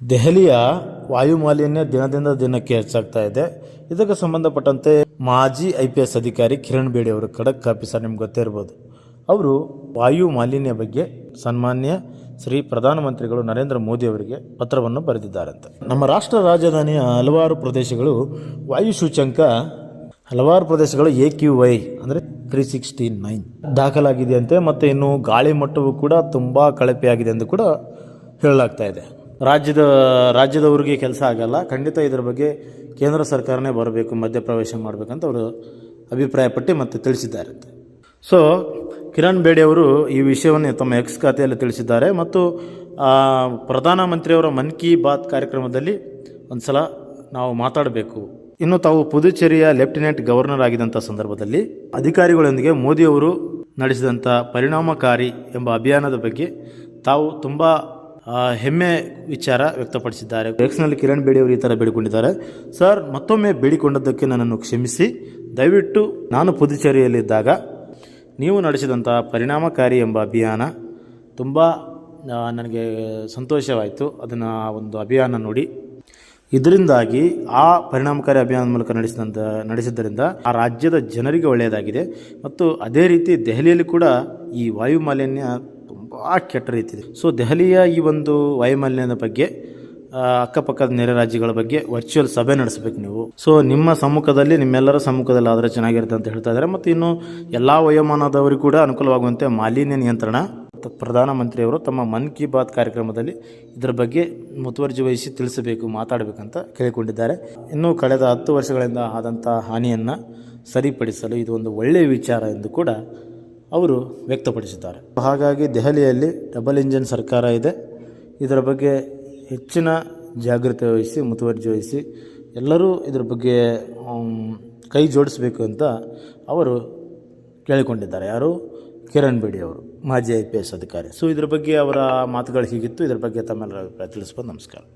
ದೆಹಲಿಯ ವಾಯು ಮಾಲಿನ್ಯ ದಿನದಿಂದ ದಿನಕ್ಕೆ ಹೆಚ್ಚಾಗ್ತಾ ಇದೆ. ಇದಕ್ಕೆ ಸಂಬಂಧಪಟ್ಟಂತೆ ಮಾಜಿ ಐ ಪಿ ಎಸ್ ಅಧಿಕಾರಿ ಕಿರಣ್ ಬೇಡಿ ಅವರು ಖಡಕ್ ಆಫೀಸರ್ ನಿಮ್ಗೆ ಗೊತ್ತೇ ಇರ್ಬೋದು ಅವರು ವಾಯು ಮಾಲಿನ್ಯ ಬಗ್ಗೆ ಸನ್ಮಾನ್ಯ ಶ್ರೀ ಪ್ರಧಾನಮಂತ್ರಿಗಳು ನರೇಂದ್ರ ಮೋದಿ ಅವರಿಗೆ ಪತ್ರವನ್ನು ಬರೆದಿದ್ದಾರಂತೆ. ನಮ್ಮ ರಾಷ್ಟ್ರ ರಾಜಧಾನಿಯ ಹಲವಾರು ಪ್ರದೇಶಗಳು ವಾಯು ಸೂಚ್ಯಂಕ ಹಲವಾರು ಪ್ರದೇಶಗಳು ಎ ಕ್ಯೂ ವೈ ಅಂದರೆ ತ್ರೀ ಸಿಕ್ಸ್ಟಿ ನೈನ್ ದಾಖಲಾಗಿದೆಯಂತೆ, ಮತ್ತು ಇನ್ನು ಗಾಳಿ ಮಟ್ಟವು ಕೂಡ ತುಂಬ ಕಳಪೆಯಾಗಿದೆ ಎಂದು ಕೂಡ ಹೇಳಲಾಗ್ತಾ ಇದೆ. ರಾಜ್ಯದ, ರಾಜ್ಯದವ್ರಿಗೆ ಕೆಲಸ ಆಗಲ್ಲ. ಖಂಡಿತ ಇದರ ಬಗ್ಗೆ ಕೇಂದ್ರ ಸರ್ಕಾರನೇ ಬರಬೇಕು, ಮಧ್ಯಪ್ರವೇಶ ಮಾಡಬೇಕಂತ ಅವರು ಅಭಿಪ್ರಾಯಪಟ್ಟು ಮತ್ತು ತಿಳಿಸಿದ್ದಾರೆ ಸೊ ಕಿರಣ್ ಬೇಡಿ ಅವರು ಈ ವಿಷಯವನ್ನು ತಮ್ಮ ಎಕ್ಸ್ ಖಾತೆಯಲ್ಲಿ ತಿಳಿಸಿದ್ದಾರೆ ಮತ್ತು ಪ್ರಧಾನಮಂತ್ರಿಯವರ ಮನ್ ಕಿ ಬಾತ್ ಕಾರ್ಯಕ್ರಮದಲ್ಲಿ ಒಂದು ಸಲ ನಾವು ಮಾತಾಡಬೇಕು. ಇನ್ನು ತಾವು ಪುದುಚೇರಿಯ ಲೆಫ್ಟಿನೆಂಟ್ ಗವರ್ನರ್ ಆಗಿದ್ದಂಥ ಸಂದರ್ಭದಲ್ಲಿ ಅಧಿಕಾರಿಗಳೊಂದಿಗೆ ಮೋದಿಯವರು ನಡೆಸಿದಂಥ ಪರಿಣಾಮಕಾರಿ ಎಂಬ ಅಭಿಯಾನದ ಬಗ್ಗೆ ತಾವು ತುಂಬ ಹೆಮ್ಮೆ ವಿಚಾರ ವ್ಯಕ್ತಪಡಿಸಿದ್ದಾರೆ. ಎಕ್ಸ್ನಲ್ಲಿ ಕಿರಣ್ ಬೇಡಿ ಅವರು ಈ ಥರ ಬೇಡಿಕೊಂಡಿದ್ದಾರೆ. ಸರ್, ಮತ್ತೊಮ್ಮೆ ಬೇಡಿಕೊಂಡದ್ದಕ್ಕೆ ನನ್ನನ್ನು ಕ್ಷಮಿಸಿ. ದಯವಿಟ್ಟು ನಾನು ಪುದುಚೇರಿಯಲ್ಲಿದ್ದಾಗ ನೀವು ನಡೆಸಿದಂಥ ಪರಿಣಾಮಕಾರಿ ಎಂಬ ಅಭಿಯಾನ ತುಂಬ ನನಗೆ ಸಂತೋಷವಾಯಿತು. ಅದನ್ನು ಒಂದು ಅಭಿಯಾನ ನೋಡಿ. ಇದರಿಂದಾಗಿ ಆ ಪರಿಣಾಮಕಾರಿ ಅಭಿಯಾನದ ಮೂಲಕ ನಡೆಸಿದಂಥ ನಡೆಸಿದ್ದರಿಂದ ಆ ರಾಜ್ಯದ ಜನರಿಗೆ ಒಳ್ಳೆಯದಾಗಿದೆ. ಮತ್ತು ಅದೇ ರೀತಿ ದೆಹಲಿಯಲ್ಲಿ ಕೂಡ ಈ ವಾಯು ಮಾಲಿನ್ಯ ತುಂಬ ಕೆಟ್ಟ ರೀತಿ ಸೊ ದೆಹಲಿಯ ಈ ಒಂದು ವಾಯುಮಾಲಿನ್ಯದ ಬಗ್ಗೆ ಅಕ್ಕಪಕ್ಕದ ನೆರೆ ರಾಜ್ಯಗಳ ಬಗ್ಗೆ ವರ್ಚುವಲ್ ಸಭೆ ನಡೆಸಬೇಕು ನೀವು. ಸೊ ನಿಮ್ಮ ಸಮ್ಮುಖದಲ್ಲಿ, ನಿಮ್ಮೆಲ್ಲರ ಸಮ್ಮುಖದಲ್ಲಿ ಆದರೆ ಚೆನ್ನಾಗಿರುತ್ತೆ ಅಂತ ಹೇಳ್ತಾ ಇದ್ದಾರೆ. ಮತ್ತು ಇನ್ನು ಎಲ್ಲ ವಯೋಮಾನದವರಿಗೂ ಕೂಡ ಅನುಕೂಲವಾಗುವಂತೆ ಮಾಲಿನ್ಯ ನಿಯಂತ್ರಣ. ಪ್ರಧಾನಮಂತ್ರಿಯವರು ತಮ್ಮ ಮನ್ ಕಿ ಬಾತ್ ಕಾರ್ಯಕ್ರಮದಲ್ಲಿ ಇದರ ಬಗ್ಗೆ ಮುತುವರ್ಜಿ ವಹಿಸಿ ತಿಳಿಸಬೇಕು, ಮಾತಾಡಬೇಕಂತ ಕೇಳಿಕೊಂಡಿದ್ದಾರೆ. ಇನ್ನು ಕಳೆದ ಹತ್ತು ವರ್ಷಗಳಿಂದ ಆದಂಥ ಹಾನಿಯನ್ನು ಸರಿಪಡಿಸಲು ಇದು ಒಂದು ಒಳ್ಳೆಯ ವಿಚಾರ ಎಂದು ಕೂಡ ಅವರು ವ್ಯಕ್ತಪಡಿಸಿದ್ದಾರೆ. ಹಾಗಾಗಿ ದೆಹಲಿಯಲ್ಲಿ ಡಬಲ್ ಇಂಜಿನ್ ಸರ್ಕಾರ ಇದೆ. ಇದರ ಬಗ್ಗೆ ಹೆಚ್ಚಿನ ಜಾಗೃತಿ ವಹಿಸಿ, ಮುತುವರ್ಜಿ ವಹಿಸಿ ಎಲ್ಲರೂ ಇದರ ಬಗ್ಗೆ ಕೈ ಜೋಡಿಸಬೇಕು ಅಂತ ಅವರು ಕೇಳಿಕೊಂಡಿದ್ದಾರೆ. ಯಾರು? ಕಿರಣ್ ಬೇಡಿ ಅವರು, ಮಾಜಿ ಐ ಪಿ ಎಸ್ ಅಧಿಕಾರಿ. ಸೊ ಇದ್ರ ಬಗ್ಗೆ ಅವರ ಮಾತುಗಳು ಹೀಗಿತ್ತು. ಇದ್ರ ಬಗ್ಗೆ ತಮ್ಮೆಲ್ಲರ ಅಭಿಪ್ರಾಯ ತಿಳಿಸ್ಬೋದು. ನಮಸ್ಕಾರ.